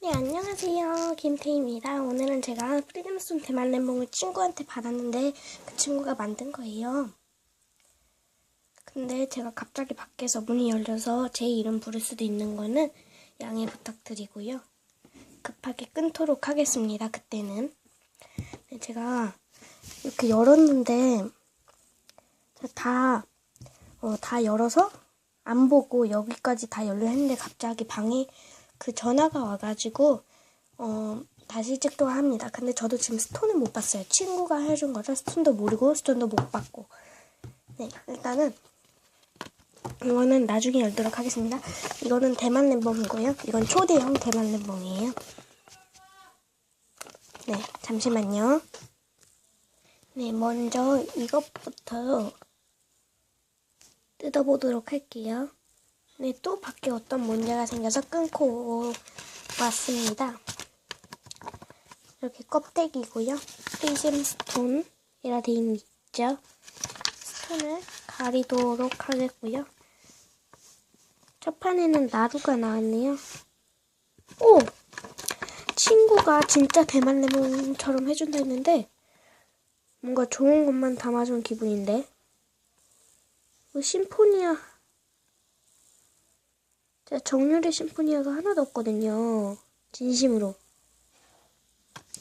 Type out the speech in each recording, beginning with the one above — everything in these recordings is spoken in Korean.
네, 안녕하세요. 김태희입니다. 오늘은 제가 프리즘스톤 대만렘봉을 친구한테 받았는데 그 친구가 만든 거예요. 근데 제가 갑자기 밖에서 문이 열려서 제 이름 부를 수도 있는 거는 양해 부탁드리고요. 급하게 끊도록 하겠습니다. 그때는. 네, 제가 이렇게 열었는데 다, 어, 다 열어서 안 보고 여기까지 다 열려 했는데 갑자기 방에 그 전화가 와가지고 어 다시 찍도록 합니다. 근데 저도 지금 스톤을 못 봤어요. 친구가 해준 거라 스톤도 모르고 스톤도 못 봤고 네 일단은 이거는 나중에 열도록 하겠습니다. 이거는 대만 램봉이고요. 이건 초대형 대만 램봉이에요. 네 잠시만요. 네 먼저 이것부터 뜯어보도록 할게요. 네, 또 밖에 어떤 문제가 생겨서 끊고 왔습니다. 이렇게 껍데기고요. 프리즘 스톤이라 되어 있죠. 스톤을 가리도록 하겠고요. 첫 판에는 나루가 나왔네요. 오! 친구가 진짜 대만 레몬처럼 해준다 했는데 뭔가 좋은 것만 담아준 기분인데 뭐 심포니아 제가 정렬의 심포니아가 하나도 없거든요. 진심으로.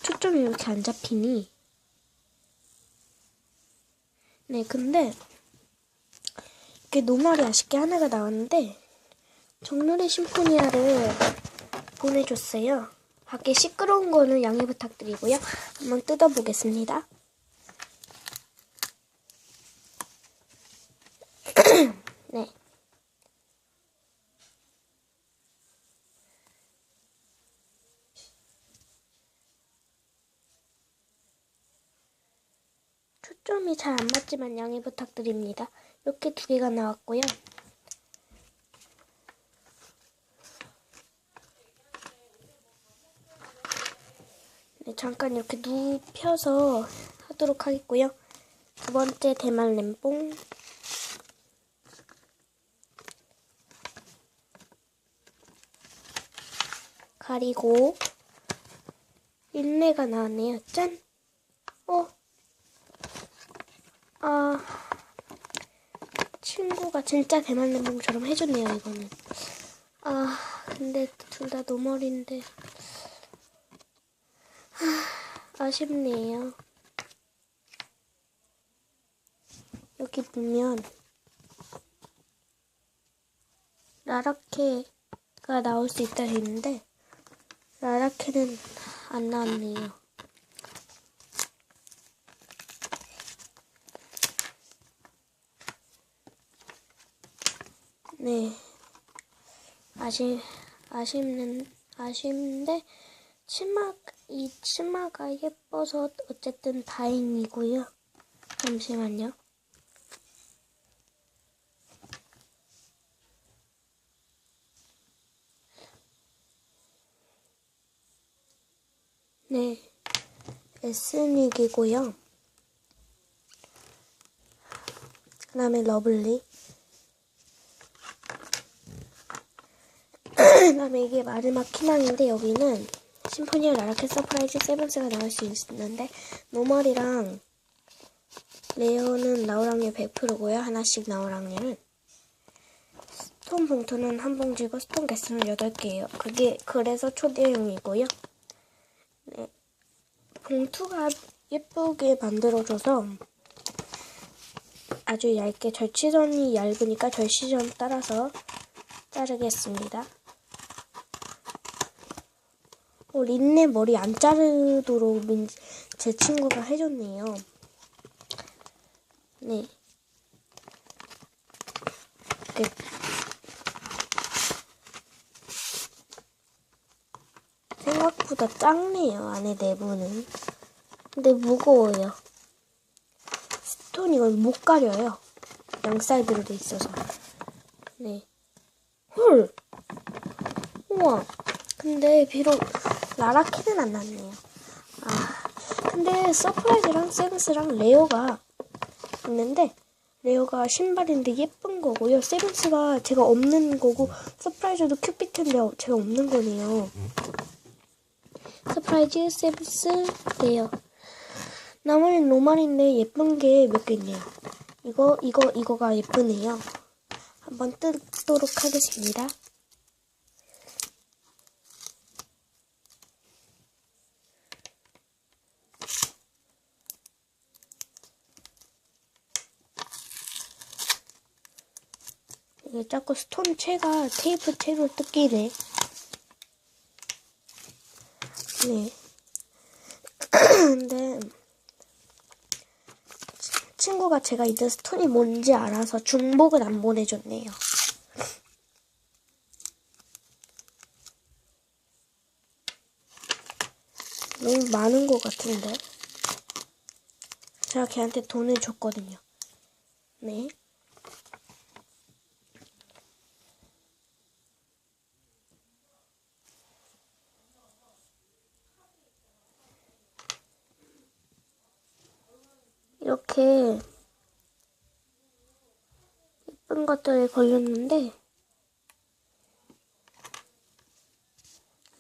초점이 왜 이렇게 안 잡히니? 네, 근데 이렇게 노말이 아쉽게 하나가 나왔는데 정렬의 심포니아를 보내줬어요. 밖에 시끄러운 거는 양해 부탁드리고요. 한번 뜯어보겠습니다. 네. 초점이 잘 안 맞지만 양해 부탁드립니다. 이렇게 두 개가 나왔고요. 네, 잠깐 이렇게 눕혀서 하도록 하겠고요. 두 번째 대만 램뽕. 가리고 인내가 나왔네요. 짠! 어? 아, 친구가 진짜 대만 램봉처럼 해줬네요, 이거는. 아, 근데 둘다 노멀인데. 하, 아쉽네요. 여기 보면, 라라케가 나올 수 있다 했는데, 라라케는 안 나왔네요. 네. 아쉽, 아쉽는, 아쉽는데, 치마, 이 치마가 예뻐서 어쨌든 다행이고요. 잠시만요. 네. 에스닉이고요. 그 다음에 러블리. 이게 마지막 희망인데 여기는 심포니아 라라켓 서프라이즈 세븐스가 나올 수 있는데 노멀이랑 레어는 나올 확률 100%고요. 하나씩 나올 확률은 스톤 봉투는 한 봉지고 스톤 개수는 8개예요. 그게 그래서 초대형이고요. 네. 봉투가 예쁘게 만들어져서 아주 얇게 절치선이 얇으니까 절치선 따라서 자르겠습니다. 어, 린네 머리 안 자르도록 민, 제 친구가 해줬네요. 네. 이렇게 생각보다 작네요, 안에 내부는. 근데 무거워요. 스톤 이건 못 가려요. 양 사이드로 돼 있어서. 네. 헐! 우와. 근데 비록 라라키는 안 났네요. 아, 근데 서프라이즈랑 세븐스랑 레어가 있는데 레어가 신발인데 예쁜 거고요. 세븐스가 제가 없는 거고 서프라이즈도 큐피트인데 제가 없는 거네요. 서프라이즈 세븐스예요. 나머지 노말인데 예쁜 게 몇 개 있네요. 이거 이거 이거가 예쁘네요. 한번 뜯도록 하겠습니다. 이게 자꾸 스톤 채가 테이프 채로 뜯기네. 네. 근데 친구가 제가 이제 스톤이 뭔지 알아서 중복은 안 보내줬네요. 너무 많은 것 같은데. 제가 걔한테 돈을 줬거든요. 네. 이렇게 예쁜 것들이 걸렸는데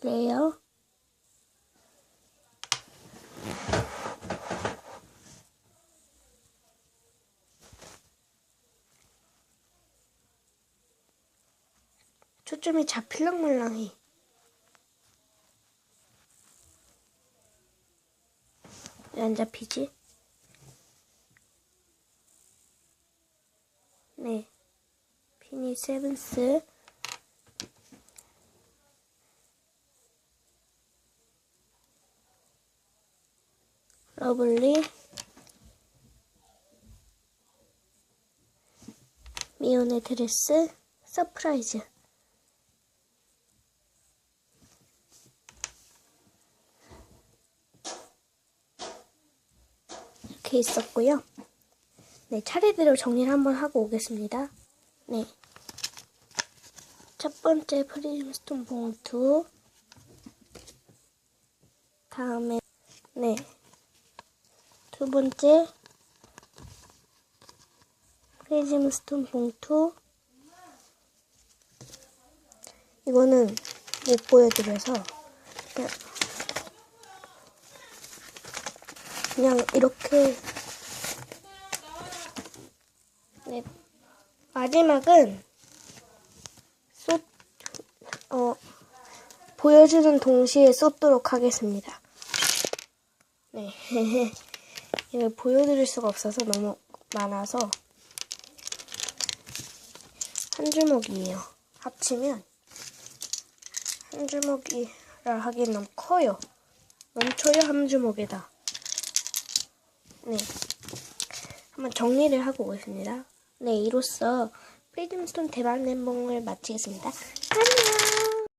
레어 초점이 잡힐랑 말랑해 왜 안 잡히지? 네. 피니 세븐스. 러블리. 미온의 드레스. 서프라이즈. 이렇게 있었고요. 네, 차례대로 정리를 한번 하고 오겠습니다. 네. 첫 번째 프리즘 스톤 봉투. 다음에, 네. 두 번째 프리즘 스톤 봉투. 이거는 못 보여드려서 그냥, 그냥 이렇게 네. 마지막은 쏟, 어, 보여주는 동시에 쏟도록 하겠습니다. 네. 이걸 보여드릴 수가 없어서 너무 많아서 한 주먹이에요. 합치면 한 주먹이라 하기엔 너무 커요. 넘쳐요, 한 주먹에다. 네. 한번 정리를 하고 오겠습니다. 네, 이로써 프리즘스톤 대박 멘봉을 마치겠습니다.